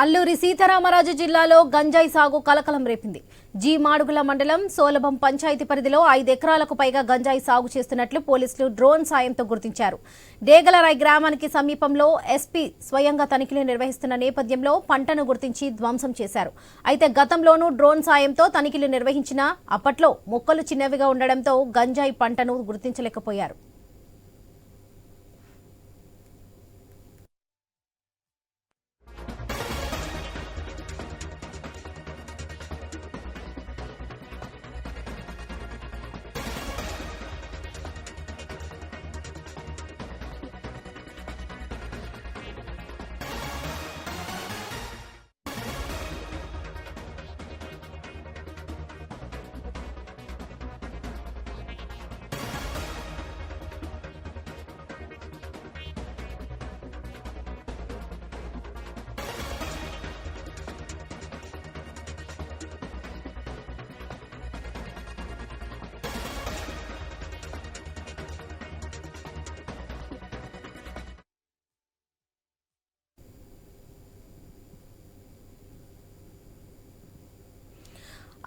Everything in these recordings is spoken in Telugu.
అల్లూరి సీతారామరాజు జిల్లాలో గంజాయి సాగు కలకలం రేపింది. జీ మాడుగుల మండలం సోలభం పంచాయతీ పరిధిలో ఐదు ఎకరాలకు పైగా గంజాయి సాగు చేస్తున్నట్లు పోలీసులు డ్రోన్ సాయంతో గుర్తించారు. డేగలరాయ్ గ్రామానికి సమీపంలో ఎస్పీ స్వయంగా తనిఖీలు నిర్వహిస్తున్న నేపథ్యంలో పంటను గుర్తించి ధ్వంసం చేశారు. అయితే గతంలోనూ డ్రోన్ సాయంతో తనిఖీలు నిర్వహించినా అప్పట్లో మొక్కలు చిన్నవిగా ఉండడంతో గంజాయి పంటను గుర్తించలేకపోయారు.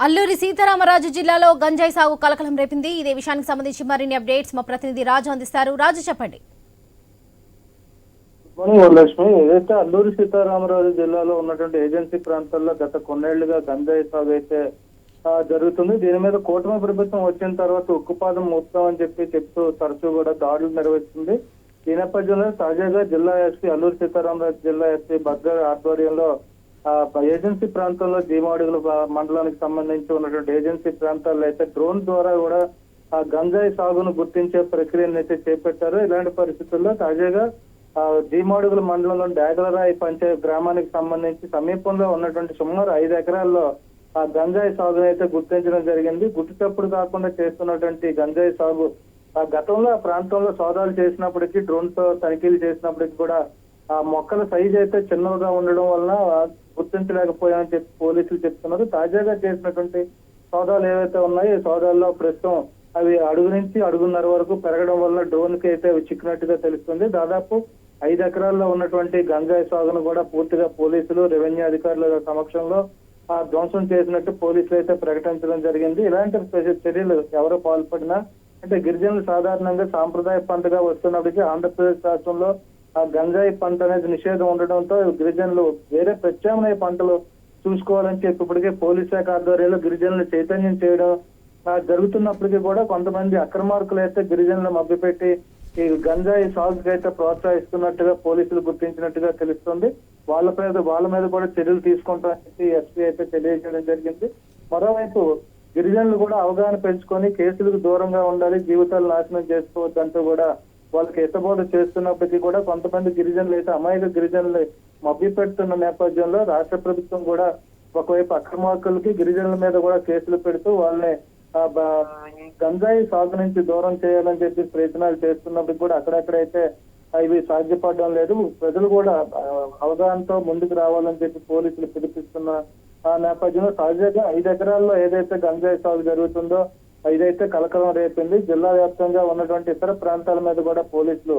అల్లూరి సీతారామరాజు జిల్లాలో గంజాయి సాగు కలకలం రేపింది. ఇదే విషయానికి సంబంధించి మరిన్ని అప్డేట్స్ మా ప్రతినిధి రాజు అందిస్తారు. రాజు చెప్పండి. మార్నింగ్ వరలక్ష్మి. ఏదైతే అల్లూరి సీతారామరాజు జిల్లాలో ఉన్నటువంటి ఏజెన్సీ ప్రాంతాల్లో గత కొన్నేళ్ళుగా గంజాయి సాగు అయితే జరుగుతుంది. దీని మీద కూటమి ప్రభుత్వం వచ్చిన తర్వాత ఉక్కుపాదం మోపుతామని చెప్పి చెప్తూ తరచూ కూడా దాడులు నిర్వహిస్తుంది. ఈ నేపథ్యంలో తాజాగా జిల్లా ఎస్పీ అల్లూరి సీతారామరాజు జిల్లా ఎస్పీ భద్ర ఆధ్వర్యంలో ఏజెన్సీ ప్రాంతంలో జీమాడుగుల మండలానికి సంబంధించి ఉన్నటువంటి ఏజెన్సీ ప్రాంతాల్లో అయితే డ్రోన్ ద్వారా కూడా ఆ గంజాయి సాగును గుర్తించే ప్రక్రియను అయితే చేపట్టారు. ఇలాంటి పరిస్థితుల్లో తాజాగా ఆ, జీమాడుగుల మండలంలో డాగలరాయి పంచాయత్ గ్రామానికి సంబంధించి సమీపంలో ఉన్నటువంటి సుమారు ఐదు ఎకరాల్లో ఆ గంజాయి సాగు అయితే గుర్తించడం జరిగింది. గుర్తుచప్పుడు కాకుండా చేస్తున్నటువంటి గంజాయి సాగు ఆ గతంలో ఆ ప్రాంతంలో సోదాలు చేసినప్పటికీ డ్రోన్తో తనిఖీలు చేసినప్పటికీ కూడా ఆ మొక్కల సైజ్ అయితే చిన్నగా ఉండడం వలన ఆ, గుర్తించలేకపోయామని చెప్పి పోలీసులు చెప్తున్నారు. తాజాగా చేసినటువంటి సోదాలు ఏవైతే ఉన్నాయో ఈ సోదాల్లో ప్రస్తుతం అవి అడుగు నుంచి అడుగున్నర వరకు పెరగడం వల్ల డ్రోన్కి అయితే అవి చిక్కినట్టుగా తెలుస్తుంది. దాదాపు ఐదు ఎకరాల్లో ఉన్నటువంటి గంజాయి సాగును కూడా పూర్తిగా పోలీసులు రెవెన్యూ అధికారుల సమక్షంలో ఆ ధ్వంసం చేసినట్టు పోలీసులు అయితే ప్రకటించడం జరిగింది. ఇలాంటి చర్యలు ఎవరు పాల్పడినా అంటే గిరిజనులు సాధారణంగా సాంప్రదాయ పంటగా వస్తున్నప్పటికీ ఆంధ్రప్రదేశ్ రాష్ట్రంలో ఆ గంజాయి పంట అనేది నిషేధం ఉండడంతో గిరిజనులు వేరే ప్రత్యామ్నాయ పంటలు చూసుకోవాలని చెప్పి ఇప్పటికే పోలీస్ శాఖ ఆధ్వర్యంలో గిరిజనులు చైతన్యం చేయడం జరుగుతున్నప్పటికీ కూడా కొంతమంది అక్రమార్కులు అయితే గిరిజనులు మభ్యపెట్టి ఈ గంజాయి సాగుకి అయితే ప్రోత్సహిస్తున్నట్టుగా పోలీసులు గుర్తించినట్టుగా తెలుస్తుంది. వాళ్ళ మీద వాళ్ళ మీద కూడా చర్యలు తీసుకుంటామని ఎస్పీ అయితే తెలియజేయడం జరిగింది. మరోవైపు గిరిజనులు కూడా అవగాహన పెంచుకొని కేసులకు దూరంగా ఉండాలి జీవితాలు నాశనం చేసుకోవద్దంటూ కూడా వాళ్ళకి ఎత్తబోధ చేస్తున్నప్పటికీ కూడా కొంతమంది గిరిజనులు అయితే అమాయక గిరిజనులు మభ్యపెడుతున్న నేపథ్యంలో రాష్ట్ర ప్రభుత్వం కూడా ఒకవైపు అక్రమార్కులకి గిరిజనుల మీద కూడా కేసులు పెడుతూ వాళ్ళని గంజాయి సాగు నుంచి దూరం చేయాలని చెప్పి ప్రయత్నాలు చేస్తున్నప్పటికీ కూడా అక్కడక్కడైతే ఇవి సాధ్యపడడం లేదు. ప్రజలు కూడా అవగాహనతో ముందుకు రావాలని చెప్పి పోలీసులు పిలిపిస్తున్న ఆ నేపథ్యంలో తాజాగా ఐదు ఎకరాల్లో ఏదైతే గంజాయి సాగు జరుగుతుందో ఇదైతే కలకలం రేపింది. జిల్లా వ్యాప్తంగా ఉన్నటువంటి ఇతర ప్రాంతాల మీద కూడా పోలీసులు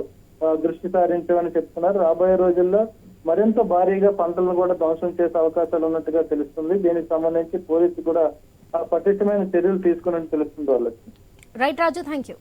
దృష్టి సారించామని చెప్తున్నారు. రాబోయే రోజుల్లో మరింత భారీగా పంటలను కూడా ధ్వంసం చేసే అవకాశాలు ఉన్నట్టుగా తెలుస్తుంది. దీనికి సంబంధించి పోలీసులు కూడా పటిష్టమైన చర్యలు తీసుకున్నట్టు తెలుస్తుంది వాళ్ళకి. Right Raju thank you